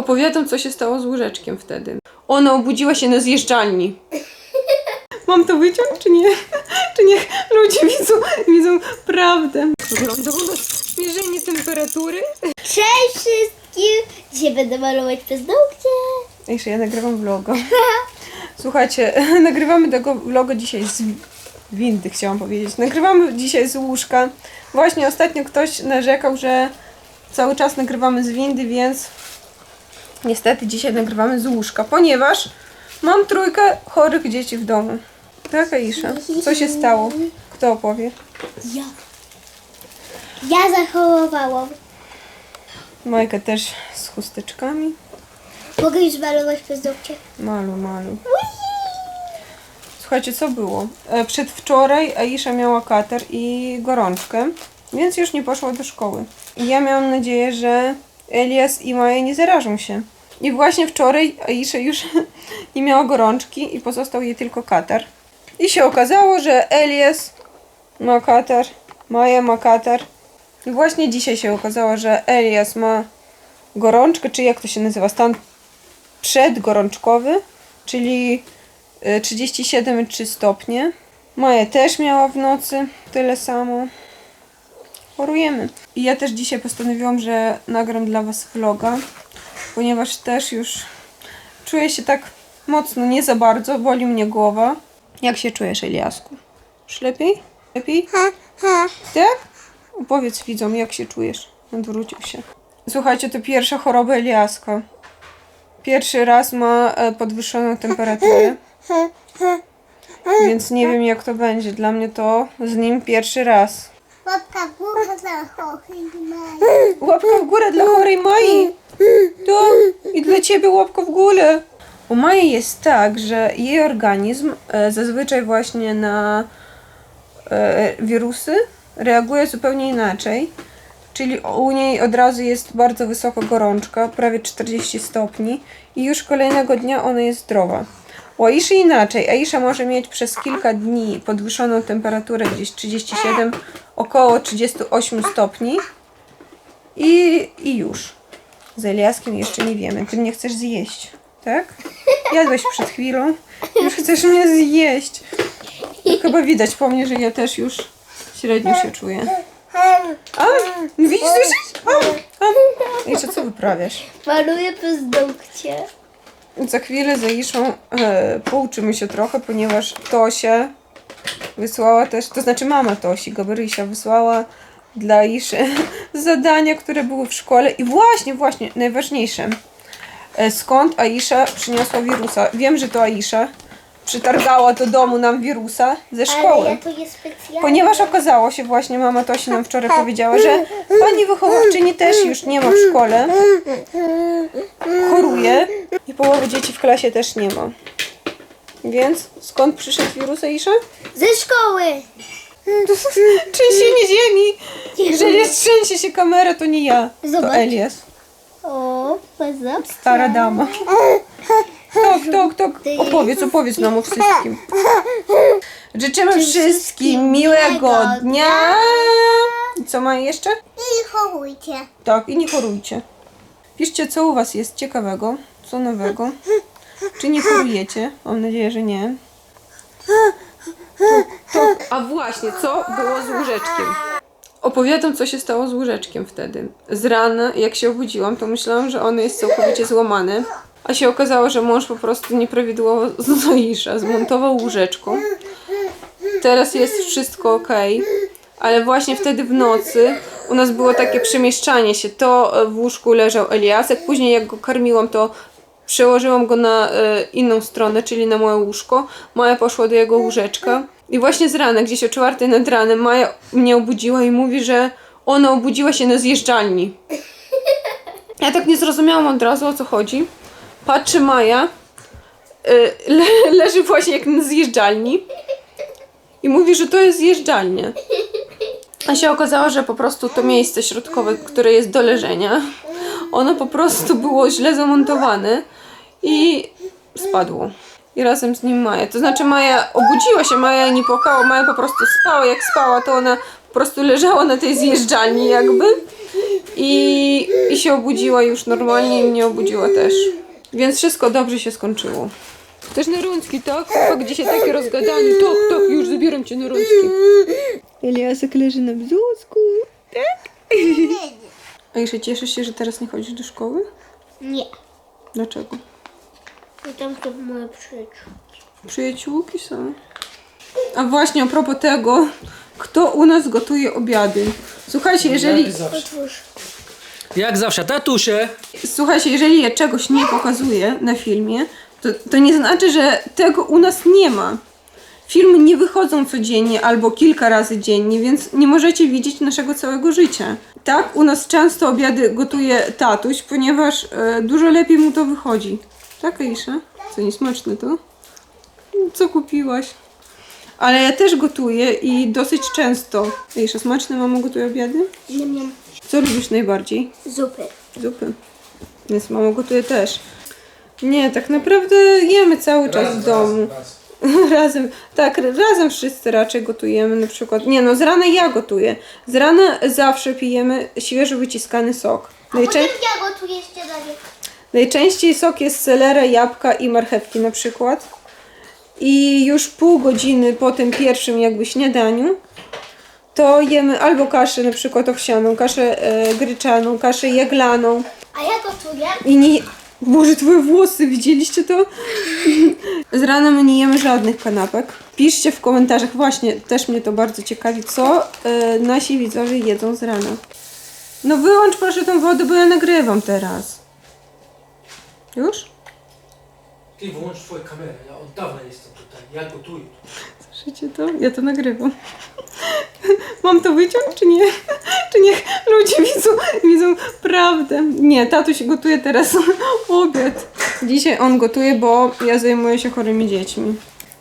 Opowiadam, co się stało z łóżeczkiem wtedy. Ona obudziła się na zjeżdżalni. Mam to wyciąć, czy nie? Czy niech ludzie widzą, widzą prawdę? Wygląda u nas mierzenie temperatury. Cześć wszystkim! Dzisiaj będę malować paznokcie. Jeszcze ja nagrywam vloga. Słuchajcie, nagrywamy tego vloga dzisiaj z windy, chciałam powiedzieć. Nagrywamy dzisiaj z łóżka. Właśnie ostatnio ktoś narzekał, że cały czas nagrywamy z windy, więc niestety dzisiaj nagrywamy z łóżka, ponieważ mam trójkę chorych dzieci w domu. Tak, Aisza? Co się stało? Kto opowie? Ja. Ja zachorowałam. Majka też z chusteczkami. Mogę już malować paznokcie? Malu, malu. Słuchajcie, co było? E, Przedwczoraj Aisza miała katar i gorączkę, więc już nie poszła do szkoły. I ja miałam nadzieję, że Elias i Maja nie zarażą się. I właśnie wczoraj Aisza już nie miała gorączki i pozostał jej tylko katar. I się okazało, że Elias ma katar, Maja ma katar. I właśnie dzisiaj się okazało, że Elias ma gorączkę, czy jak to się nazywa, stan przedgorączkowy, czyli y, 37,3 stopnie. Maja też miała w nocy tyle samo. Chorujemy. I ja też dzisiaj postanowiłam, że nagram dla Was vloga, ponieważ też już czuję się tak mocno, nie za bardzo, boli mnie głowa. Jak się czujesz, Eliasku? Już lepiej? Lepiej? Tak? Opowiedz widzom, jak się czujesz. Odwrócił się. Słuchajcie, to pierwsza choroba Eliaska. Pierwszy raz ma e, podwyższoną temperaturę. Więc nie wiem jak to będzie. Dla mnie to z nim pierwszy raz. Łapka w górę na chory Łapka w górę dla chorej Mai. I dla ciebie łapka w górę. U Mai jest tak, że jej organizm e, zazwyczaj właśnie na e, wirusy reaguje zupełnie inaczej. Czyli u niej od razu jest bardzo wysoka gorączka, prawie 40 stopni i już kolejnego dnia ona jest zdrowa. U Aiszy inaczej. Aisza może mieć przez kilka dni podwyższoną temperaturę gdzieś 37, około 38 stopni i, i już. Z Eliaskiem jeszcze nie wiemy. Ty mnie chcesz zjeść, tak? Jadłeś przed chwilą. Już chcesz mnie zjeść. No, chyba widać po mnie, że ja też już średnio się czuję. A, widzisz, słyszysz? A, a. Jeszcze co wyprawiasz? Maluję paznokcie. Za chwilę z Aiszą e, pouczymy się trochę, ponieważ Tosia wysłała też, to znaczy mama Tosi, Gabrysia, wysłała dla Aiszy zadania, które były w szkole i właśnie, właśnie, najważniejsze. E, skąd Aisza przyniosła wirusa? Wiem, że to Aisza przytargała do domu nam wirusa ze szkoły. Ale ja to jest specjalnie. Ponieważ okazało się właśnie, mama Tosi nam wczoraj powiedziała, że pani wychowawczyni też już nie ma w szkole, choruje i połowy dzieci w klasie też nie ma. Więc skąd przyszedł wirus, Aisza? Ze szkoły. Trzęsienie ziemi! Jeżeli trzęsie się kamera, to nie ja, to Zobacz. Elias, O, paznokcie. stara dama. Tok, tok, tok. Opowiedz, opowiedz nam o wszystkim. Życzymy wszystkim miłego dnia. I co ma jeszcze? I chorujcie. Tak, i nie chorujcie. Piszcie, co u Was jest ciekawego, co nowego. Czy nie chorujecie? Mam nadzieję, że nie. To, to... A właśnie, co było z łóżeczkiem? Opowiadam, co się stało z łóżeczkiem wtedy. Z rana, jak się obudziłam, to myślałam, że ono jest całkowicie złamane. A się okazało, że mąż po prostu nieprawidłowo Zoisza zmontował łóżeczko. Teraz jest wszystko ok, ale właśnie wtedy w nocy u nas było takie przemieszczanie się. To e, w łóżku leżał Eliasek, później jak go karmiłam, to przełożyłam go na e, inną stronę, czyli na moje łóżko. Maja poszła do jego łóżeczka i właśnie z rana, gdzieś o czwartej nad ranem, Maja mnie obudziła i mówi, że ona obudziła się na zjeżdżalni. Ja tak nie zrozumiałam od razu o co chodzi. Patrzy Maja, y, le, leży właśnie jak na zjeżdżalni i mówi, że to jest zjeżdżalnia. A się okazało, że po prostu to miejsce środkowe, które jest do leżenia, ono po prostu było źle zamontowane i spadło. I razem z nim Maja. To znaczy Maja obudziła się, Maja nie płakała, Maja po prostu spała. Jak spała, to ona Po prostu leżała na tej zjeżdżalni jakby i, i się obudziła już normalnie i mnie obudziła też. Więc wszystko dobrze się skończyło. Też na rączki, tak? Chłopak dzisiaj taki rozgadany. Tak, tak, już zabieram cię na rączki. Eliasek leży na brzuszku. Tak? A jeszcze cieszysz się, że teraz nie chodzisz do szkoły? Nie. Dlaczego? I tam są moje przyjaciółki. Przyjaciółki są. A właśnie a propos tego, kto u nas gotuje obiady. Słuchajcie, jeżeli, zawsze. Otwórz. Jak zawsze, tatusie. słuchajcie, jeżeli ja czegoś nie pokazuję na filmie, to, to nie znaczy, że tego u nas nie ma. Filmy nie wychodzą codziennie albo kilka razy dziennie, więc nie możecie widzieć naszego całego życia. Tak, u nas często obiady gotuje tatuś, ponieważ e, dużo lepiej mu to wychodzi. Tak, Aisza? Co niesmaczne to? Co kupiłaś? Ale ja też gotuję i dosyć często. Aisza, smaczne mamo gotuje obiady? Nie miałam Co lubisz najbardziej? zupy. Zupy. Więc mama gotuje też. Nie, tak naprawdę jemy cały czas w domu. razem, tak, razem wszyscy raczej gotujemy na przykład. Nie no, z rana ja gotuję. Z rana zawsze pijemy świeżo wyciskany sok. Najczę- ja gotuję śniadanie. najczęściej sok jest z selera, jabłka i marchewki na przykład. I już pół godziny po tym pierwszym jakby śniadaniu to jemy albo kaszę na przykład owsianą, kaszę e, gryczaną, kaszę jaglaną. A ja gotuję. I nie... Boże, twoje włosy, widzieliście to? Z rana my nie jemy żadnych kanapek. Piszcie w komentarzach, właśnie, też mnie to bardzo ciekawi, co e, nasi widzowie jedzą z rana. No wyłącz proszę tą wodę, bo ja nagrywam teraz. Już? Ty włącz twoją kamerę, ja od dawna jestem tutaj, ja gotuję. Słyszycie to? Ja to nagrywam. Mam to wyciąć, czy nie? Czy niech ludzie widzą, widzą prawdę? Nie, tatuś gotuje teraz obiad. Dzisiaj on gotuje, bo ja zajmuję się chorymi dziećmi.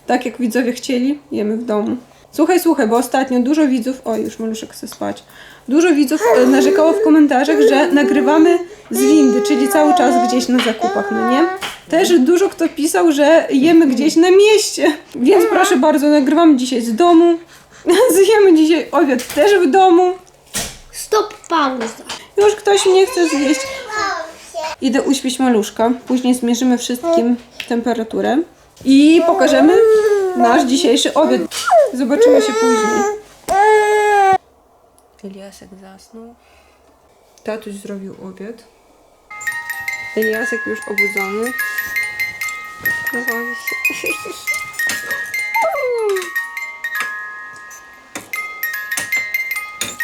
Tak jak widzowie chcieli, jemy w domu. Słuchaj, słuchaj, bo ostatnio dużo widzów... O, już maluszek chce spać. Dużo widzów e, narzekało w komentarzach, że nagrywamy z windy, czyli cały czas gdzieś na zakupach, no nie? Też dużo kto pisał, że jemy gdzieś na mieście. Więc proszę bardzo, nagrywamy dzisiaj z domu. Zjemy dzisiaj obiad też w domu. Stop, pauza. Już ktoś mnie chce zjeść. Idę uśpić maluszka. Później zmierzymy wszystkim temperaturę. I pokażemy nasz dzisiejszy obiad. Zobaczymy się później. Eliasek zasnął. Tatuś zrobił obiad. Eliasek już obudzony. No właśnie.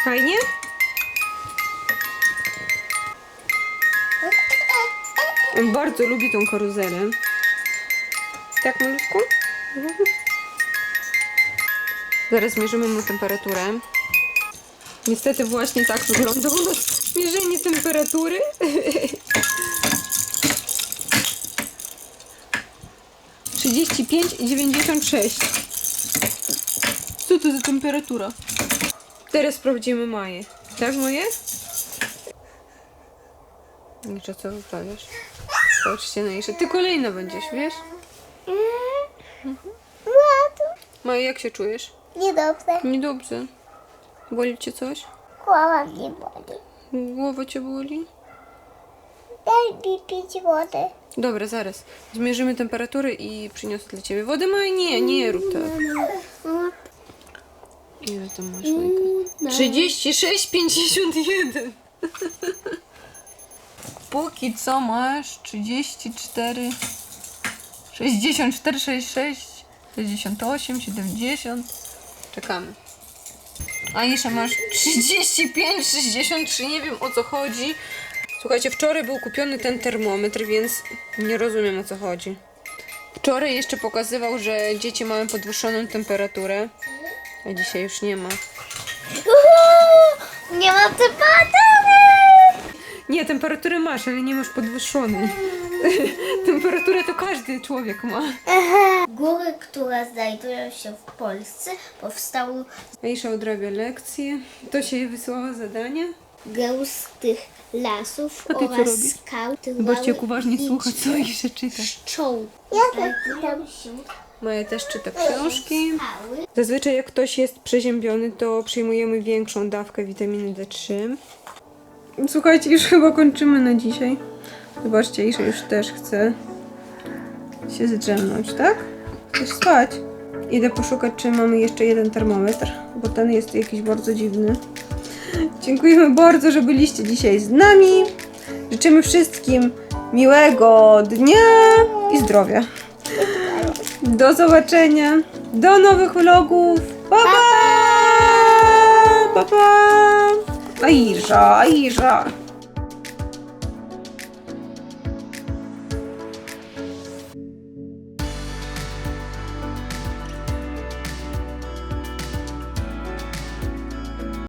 Fajnie? On bardzo lubi tą karuzelę. Tak, maluszku? Zaraz zmierzymy mu temperaturę. Niestety właśnie tak wygląda u nas mierzenie temperatury. Trzydzieści pięć i dziewięćdziesiąt sześć. Co to za temperatura? Teraz sprawdzimy Maję. Tak, moje? Jeszcze co wyprawiasz? Patrzcie na jeszcze. Ty kolejna będziesz, wiesz? Maja, jak się czujesz? Niedobrze. Niedobrze. Boli cię coś? Głowa mnie boli. Głowa cię boli? Daj mi pić wody. Dobra, zaraz. Zmierzymy temperaturę i przyniosę dla ciebie wodę. Maja, nie, nie rób tak. Ile tam masz Majka? 36,51. Póki co masz 34, 64, 66, 68, 70. Czekamy. A jeszcze masz 35, 63, nie wiem o co chodzi. Słuchajcie, wczoraj był kupiony ten termometr, więc nie rozumiem o co chodzi. Wczoraj jeszcze pokazywał, że dzieci mają podwyższoną temperaturę, a dzisiaj już nie ma. Nie mam temperatury. Nie, temperaturę masz, ale nie masz podwyższonej. Temperaturę to każdy człowiek ma. Góry, które znajdują się w Polsce, powstały Aisza odrabia lekcje. To się jej wysłała zadania. Gęstych lasów A ty co oraz robisz? skał. Zobaczcie, jak uważnie słucha, co Aisza czyta. Pszczół. Ja Znajdują się Maja też czyta książki. Zazwyczaj jak ktoś jest przeziębiony, to przyjmujemy większą dawkę witaminy D3. Słuchajcie, już chyba kończymy na dzisiaj. Zobaczcie, Isza już też chce się zdrzemnąć, tak? Chcesz spać? Idę poszukać, czy mamy jeszcze jeden termometr, bo ten jest jakiś bardzo dziwny. Dziękujemy bardzo, że byliście dzisiaj z nami. Życzymy wszystkim miłego dnia i zdrowia. Do zobaczenia. Do nowych vlogów. Pa pa! Pa pa! Aisza, Aisza.